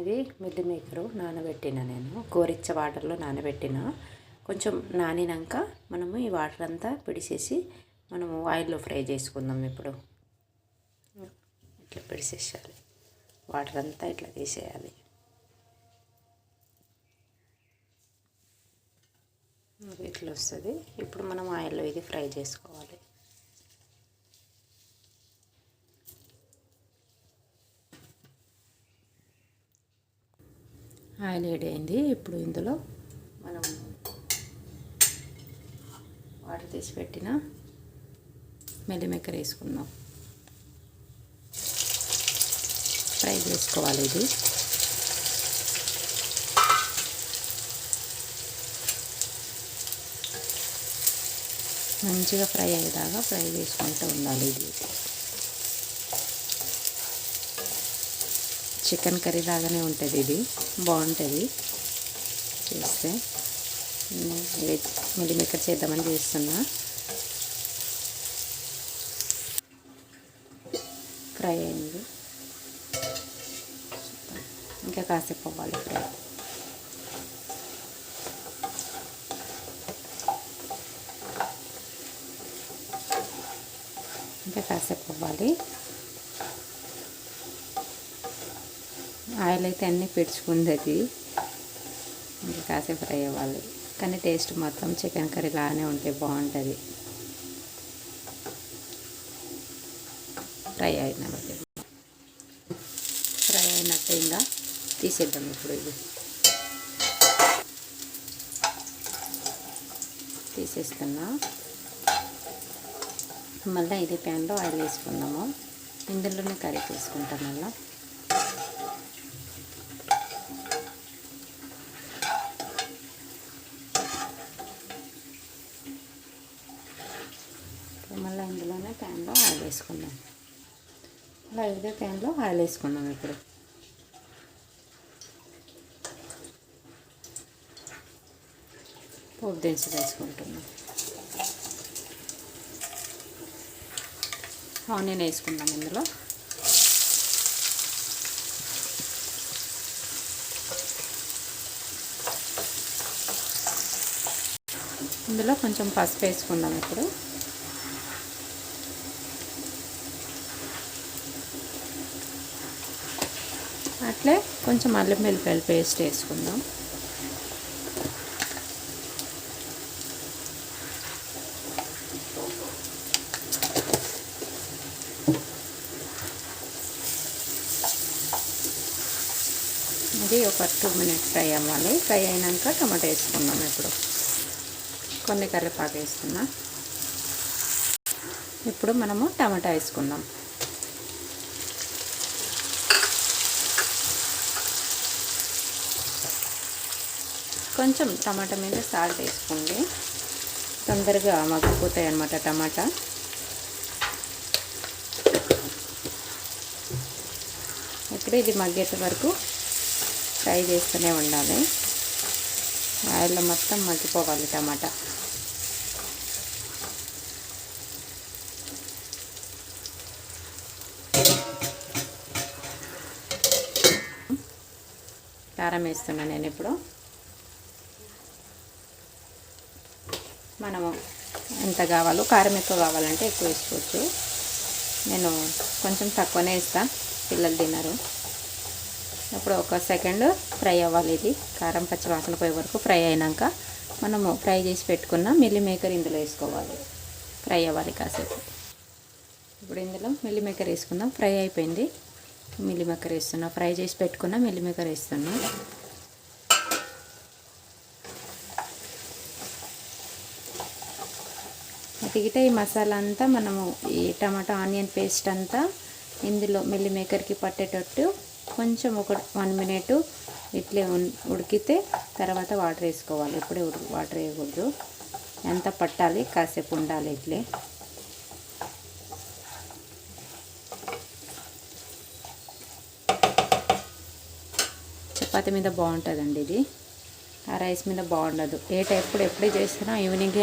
ఇది మిల్లి మేకరు నానబెట్టిన నేను. గోరిచ్చ వాటర్లో నానబెట్టిన. కొంచెం నానినాక మనము ఈ వాటర్ అంతా పిడిచేసి మనము ఆయిల్లో ఫ్రై చేసుకుందాం ఇప్పుడు. ఇట్లా పిడిచేసేయాలి వాటర్ అంతా ఇట్లా తీసేయాలి. ఇట్లా వస్తుంది. ఇప్పుడు మనం ఆయిల్లో ఇది ఫ్రై చేసుకోవాలి. ఆయిల్ వేడి అయింది. ఇప్పుడు ఇందులో మనం వాటర్ తీసి పెట్టిన మెల్లిమెక్కర వేసుకుందాం. ఫ్రై చేసుకోవాలి ఇది. మంచిగా ఫ్రై అయ్యేదాకా ఫ్రై చేసుకుంటూ ఉండాలి ఇది. చికెన్ కర్రీ లాగానే ఉంటుంది ఇది. బాగుంటుంది. చేస్తే. వెజ్ మిల్లి మేకర్ చేద్దామని చేస్తున్నా. ఫ్రై అయింది. ఇంకా కాసేపు అవ్వాలి ఫ్రై. ఇంకా కాసేపు అవ్వాలి. ఆయిల్ అయితే అన్నీ పెడుచుకుంది అది. ఇంకా కాసేపు ఫ్రై అవ్వాలి. కానీ టేస్ట్ మొత్తం చికెన్ కర్రీ లాగానే ఉంటే బాగుంటుంది. ఫ్రై అయిన ఫ్రై అయినట్టు ఇంకా తీసేద్దాం ఇప్పుడు ఇది. తీసేస్తున్నా. మళ్ళీ ఇదే ప్యాన్లో ఆయిల్ వేసుకుందాము. ఇందులోనే కర్రీ తీసుకుంటాం మళ్ళీ ఇందులోనే ప్యాన్లో ఆయిల్ వేసుకుందాం. అలా ఇదే ప్యాన్లో ఆయిల్ వేసుకుందాం ఇప్పుడు. పోపు దినుసులు వేసుకుంటున్నాం. ఆనియన్ వేసుకుందాం ఇందులో. ఇందులో కొంచెం పసుపు వేసుకుందాం ఇప్పుడు. అట్లే కొంచెం అల్లం వెల్లిపాయల పేస్ట్ వేసుకుందాం. ఇది ఒక టూ మినిట్స్ ఫ్రై అవ్వాలి. ఫ్రై అయినాక టమాటో వేసుకుందాం ఇప్పుడు. కొన్ని కరివేపాకు వేసుకున్నా ఇప్పుడు మనము టమాటా వేసుకుందాం. కొంచెం టమాటా మీద సాల్ట్ వేసుకోండి. తొందరగా మగ్గిపోతాయి అన్నమాట టమాటా. ఇప్పుడు ఇది మగ్గేట వరకు ఫ్రై చేస్తూనే ఉండాలి. ఆయిల్లో మొత్తం మగ్గిపోవాలి టమాటా. కారం వేస్తున్నాను నేను ఇప్పుడు మనము ఎంత కావాలో కారం ఎక్కువ కావాలంటే ఎక్కువ వేసుకోవచ్చు. నేను కొంచెం తక్కువనే ఇస్తాను పిల్లలు తినరు. ఇప్పుడు ఒక సెకండ్ ఫ్రై అవ్వాలి ఇది. కారం పచ్చి వాసన పోయే వరకు ఫ్రై అయినాక మనము ఫ్రై చేసి పెట్టుకున్న మిల్లి మేకర్ ఇందులో వేసుకోవాలి. ఫ్రై అవ్వాలి కాసేపు. ఇప్పుడు ఇందులో మిల్లి మేకర్ వేసుకుందాం. ఫ్రై అయిపోయింది. మిల్లి మేకర్ వేస్తున్నా ఫ్రై చేసి పెట్టుకున్న మిల్లి మేకర్ వేస్తున్నా. దిగితే ఈ మసాలా అంతా మనము ఈ టమాటా ఆనియన్ పేస్ట్ అంతా ఇందులో మిల్లి మేకర్కి పట్టేటట్టు కొంచెం ఒక వన్ మినిట్ ఇట్లే ఉడికితే తర్వాత వాటర్ వేసుకోవాలి. ఇప్పుడే వాటర్ వేయకూడదు. ఎంత పట్టాలి కాసేపు ఉండాలి ఇట్లే. చపాతి మీద బాగుంటుందండి ఇది. ఆ రైస్ మీద బాగుండదు. ఏ ఎప్పుడు ఎప్పుడే చేసినా ఈవినింగ్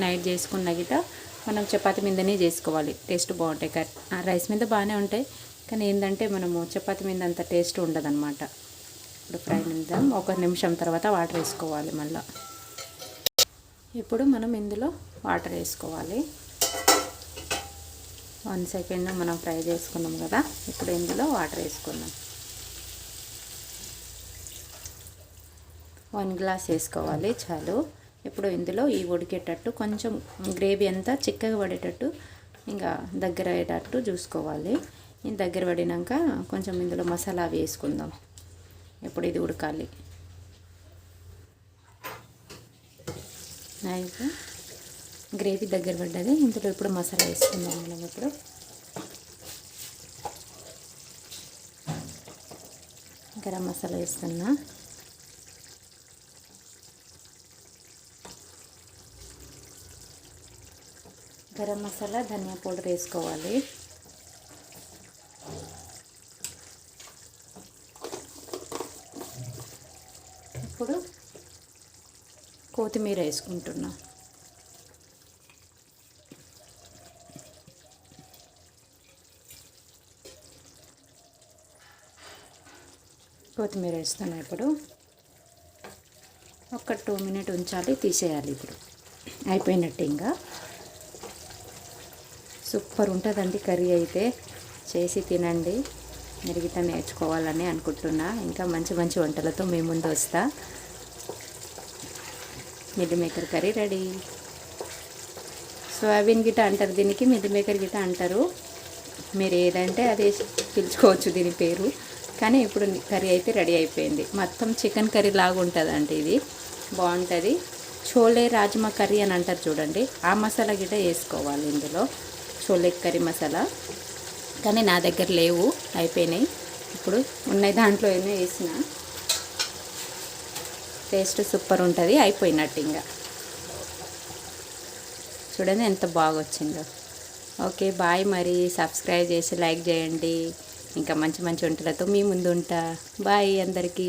నైట్ చేసుకున్న గిట మనం చపాతి మీదనే చేసుకోవాలి. టేస్ట్ బాగుంటాయి. ఆ రైస్ మీద బాగానే ఉంటాయి. కానీ ఏంటంటే మనము చపాతి మీద అంత టేస్ట్ ఉండదన్నమాట. ఇప్పుడు ఫ్రై నిద్దాం ఒక నిమిషం తర్వాత వాటర్ వేసుకోవాలి మళ్ళీ. ఇప్పుడు మనం ఇందులో వాటర్ వేసుకోవాలి. వన్ సెకండ్ మనం ఫ్రై చేసుకున్నాం కదా. ఇప్పుడు ఇందులో వాటర్ వేసుకున్నాం వన్ గ్లాస్ వేసుకోవాలి చాలు. ఇప్పుడు ఇందులో ఈ ఉడికేటట్టు కొంచెం గ్రేవీ అంతా చిక్కగా పడేటట్టు ఇంకా దగ్గర అయ్యేటట్టు చూసుకోవాలి. దగ్గర పడినాక కొంచెం ఇందులో మసాలా వేసుకుందాం. ఇప్పుడు ఇది ఉడకాలి. అయితే గ్రేవీ దగ్గర పడ్డది. ఇందులో ఇప్పుడు మసాలా వేసుకుందాం మనం ఇప్పుడు. గరం మసాలా వేస్తున్నా. గరం మసాలా ధనియా పౌడర్ వేసుకోవాలి. ఇప్పుడు కొత్తిమీర వేసుకుంటున్నా. కొత్తిమీర వేస్తున్నా ఇప్పుడు. ఒక టూ మినిట్ ఉంచాలి తీసేయాలి ఇప్పుడు. అయిపోయినట్టు ఇంకా. సూపర్ ఉంటుందండి కర్రీ అయితే. చేసి తినండి. మెరుగుతా నేర్చుకోవాలని అనుకుంటున్నా. ఇంకా మంచి మంచి వంటలతో మీ ముందు వస్తా. Meal maker curry ready. Soybean గిట అంటారు దీనికి మిల్లి మేకర్ గిట అంటారు. మీరు ఏదంటే అది పిలుచుకోవచ్చు దీని పేరు. కానీ ఇప్పుడు కర్రీ అయితే రెడీ అయిపోయింది. మొత్తం చికెన్ కర్రీ లాగా ఉంటుందండి ఇది. బాగుంటుంది. చోలే రాజ్మా కర్రీ అని అంటారు చూడండి. ఆ మసాలా గిట వేసుకోవాలి ఇందులో. చోలే కర్రీ మసాలా. కానీ నా దగ్గర లేవు అయిపోయినాయి. ఇప్పుడు ఉన్నాయి దాంట్లో ఏమో వేసిన. టేస్ట్ సూపర్ ఉంటుంది అయిపోయినట్టు ఇంకా చూడండి ఎంత బాగా వచ్చిందో ఓకే బాయ్ మరి. సబ్స్క్రైబ్ చేసి లైక్ చేయండి. ఇంకా మంచి మంచి వంటలతో మీ ముందు ఉంటా. బాయ్ అందరికీ.